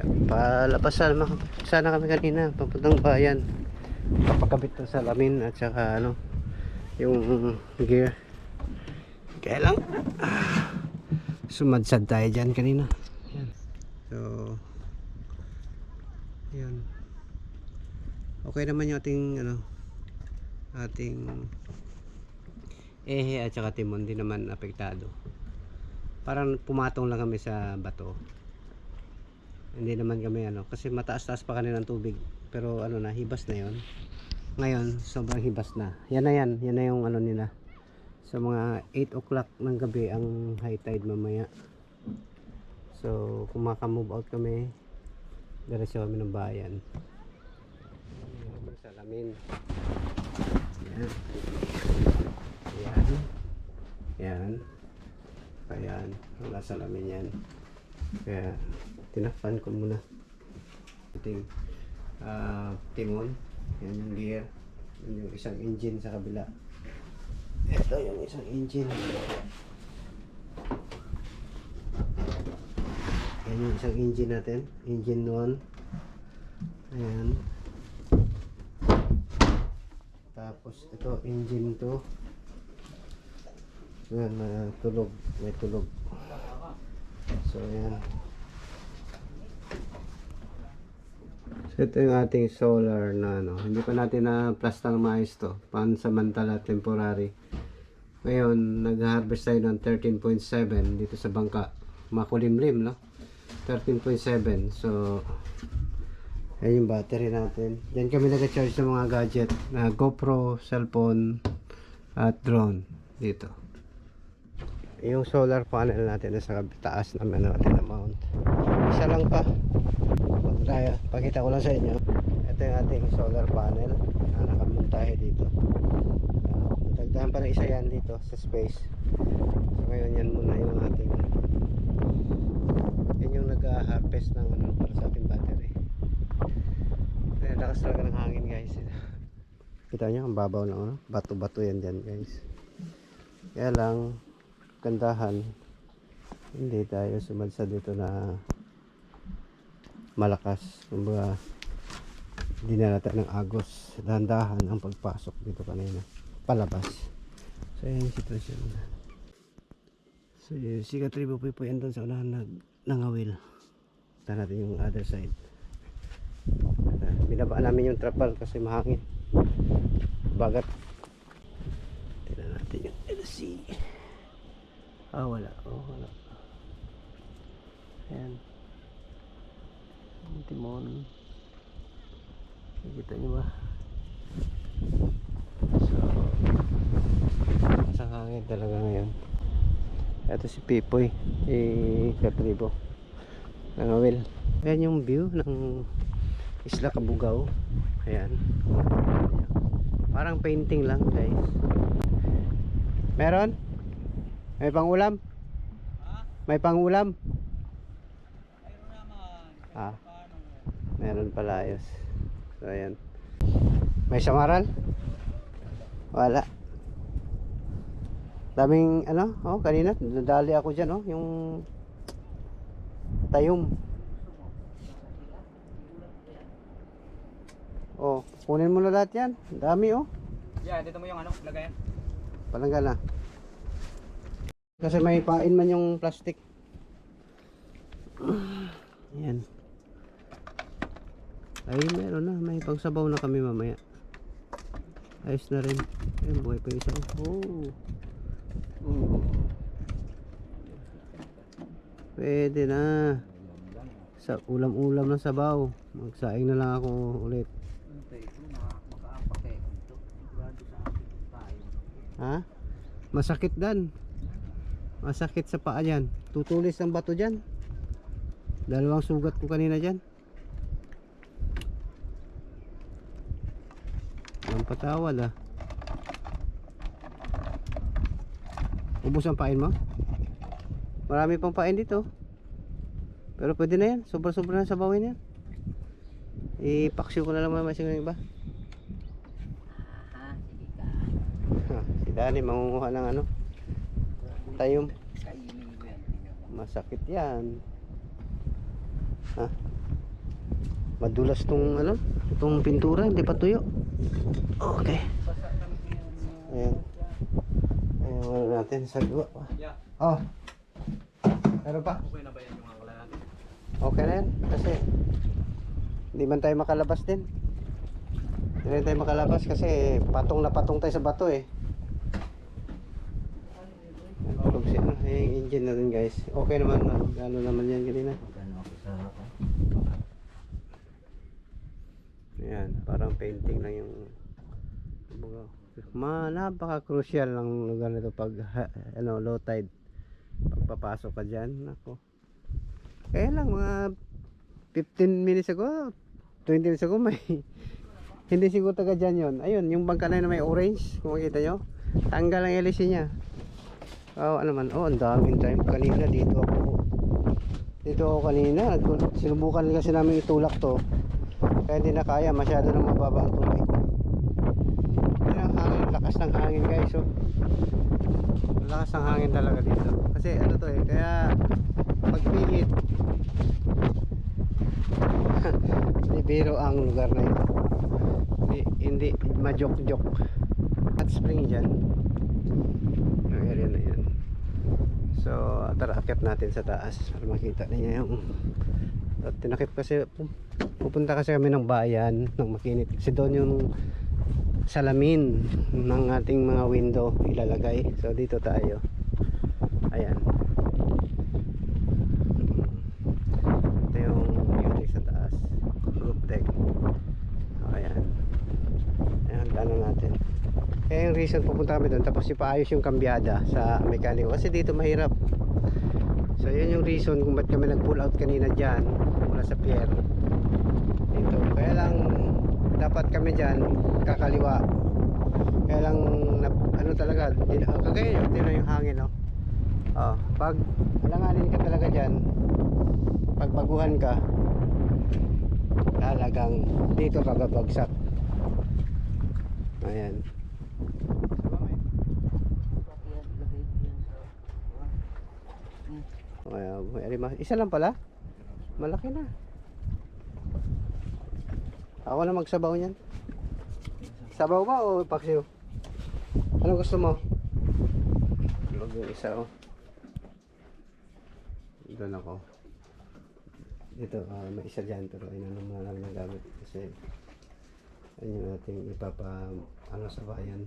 Palabas sana, sana kami kanina, papuntang bayan. Papakabit ng salamin at saka ano, yung gear. Kaya lang, ah, sumadsad tayo dyan kanina. Yan. So, yan. Okay naman yung ating, ano, ating ehe at saka timon, hindi naman apektado. Parang pumatong lang kami sa bato. Hindi naman kami ano, kasi mataas-taas pa kanina ng tubig. Pero ano na, hibas na yon. Ngayon, sobrang hibas na. Yan na yan, yan na yung ano nila. Sa mga 8 o'clock ng gabi ang high tide mamaya. So, kung maka-move out kami, diretso kami ng bayan. Ayan, Salamin. Yan. Yan. Yan. Ayan. Wala salamin yan. Kaya, tinakpan ko muna. Ating ah, timon. Yan yung gear. Yan yung isang engine sa kabila. Ito yung isang engine. Yan yung isang engine natin. Engine 1. Ayan. Tapos ito engine 2. Yan, na tulog. May tulog. So, yan. Ito yung ating solar na ano. Hindi pa natin na plasta ng maayos to. Pansamantala, temporary. Ngayon, nag-harvest tayo ng 13.7 dito sa bangka. Makulimlim, no? 13.7. So, ayan yung battery natin. Diyan kami nag-charge ng mga gadget na GoPro, cellphone, at drone dito. Yung solar panel natin nasa taas naman natin na mount. Isa lang pa. Pagkaya, pakita ko lang sa inyo. Ito yung ating solar panel na nakamontahe dito. Dagdagan pa ng isa yan dito sa space. So ngayon yan muna yung ating yan yung nag-harvest ng ano para sa ating battery. Kaya lakas talaga ng hangin guys. Kita nyo ang babaw na ano? Bato-bato yan dyan guys. Kaya lang gandahan hindi tayo sumadsa dito na malakas. Kumbaga hindi na natin ng agos. Dahan-dahan ang pagpasok dito kanina. Palabas. So yan yung sitwasyon. So yung si Katribo po po yan doon sa unahan nag nangawil. Ito natin yung other side. Binabaan namin yung trapal kasi mahangin. Bagat. Tignan natin yung LC Ah, wala. Oh, wala. Ayan. Yung timon. Nakikita nyo ba? So, isang hangin talaga ngayon. Ito si Pipoy. Si Katribo. Nangawil. Ayan yung view ng Isla Kabugaw. Ayan. Parang painting lang guys. Meron? May pangulam? May pangulam? Ah. Meron pala ayos. So ayan. May samaran? Wala. Daming ano? Oh, kanina nadali ako diyan oh, yung tayom. Oh, kunin mo na lahat 'yan. Dami oh. Yeah, dito mo yung ano, lagayan. Palangga na. Kasi may pain man yung plastic. Yan. Ay, meron na. May pangsabaw na kami mamaya. Ayos na rin. Ayun, buhay pa isa. Oh. Oh. Pwede na. Sa ulam-ulam ng sabaw. Magsaing na lang ako ulit. Ha? Masakit dan. Masakit sa paa yan. Tutulis ang bato dyan. Dalawang sugat ko kanina dyan. Patawad ah. Ubus ang pain mo? Marami pang pain dito. Pero pwede na yan. Sobra-sobra na sabawin yan. Ipaksyo ko na lang mamaya sa iba. Ah, sige ka. Ha, si Dani mangunguha ng ano? Mo. Masakit yan. Ha? Madulas tong ano, itong pintura, hindi pa tuyo. Okay. Ayan. Ayan, ano natin sa. Yeah. Oh. Ano pa? Okay na ba yan yung angkla natin? Okay na yan. Kasi hindi man tayo makalabas din. Hindi rin tayo makalabas kasi patong na patong tayo sa bato eh. Tulog siya. Yung engine na rin guys. Okay naman. Ano naman yan kanina. Magano ako sa hapa? Ayan. Parang painting lang yung ma napaka-crucial ng lugar nito pag ano, low tide. Pagpapasok ka dyan. Nako. Kaya lang mga 15 minutes ago, 20 minutes ago may hindi siguro taga dyan yun. Ayun, yung bangka na may orange, kung makita nyo. Tanggal ang LC niya. Oh, ano man, oh, ang daming time kanina dito ako. Dito ako kanina, sinubukan kasi namin itulak to. Kaya hindi na kaya, masyado nang mababa ang tubig. Yan ang hangin, lakas ng hangin guys, oh. Lakas ng hangin talaga dito. Kasi ano to eh, kaya pagpihit, biro ang lugar na ito. Hindi, hindi majok-jok. Hot spring dyan. Yung area na yan. So, tara, akit natin sa taas para makita niya yung tinakip kasi pupunta kasi kami ng bayan ng makinit. Kasi doon yung salamin ng ating mga window ilalagay. So dito tayo. Ayan. Ito yung view sa taas. Roof deck. Ayan. Ayan ano natin. Kaya yung reason pupunta kami doon tapos ipaayos yung kambyada sa mekaniko kasi dito mahirap. So yun yung reason kung ba't kami nag pull out kanina dyan mula sa pier. Lang dapat kami dyan kakaliwa. Kaya lang ano talaga, kagaya yun, yun yung hangin no. Oh, pag alanganin ka talaga dyan, pag baguhan ka, talagang dito ka babagsak. Ayan. Ma- isa lang pala? Malaki na. Ako na magsabaw niyan. Sabaw ba o paksiw? Ano gusto mo? Log yung isa oh. Doon ako. Dito, ah, may isa dyan pero inano mo na lang ng gamit kasi ayun yung ating ipapa ano sa bayan.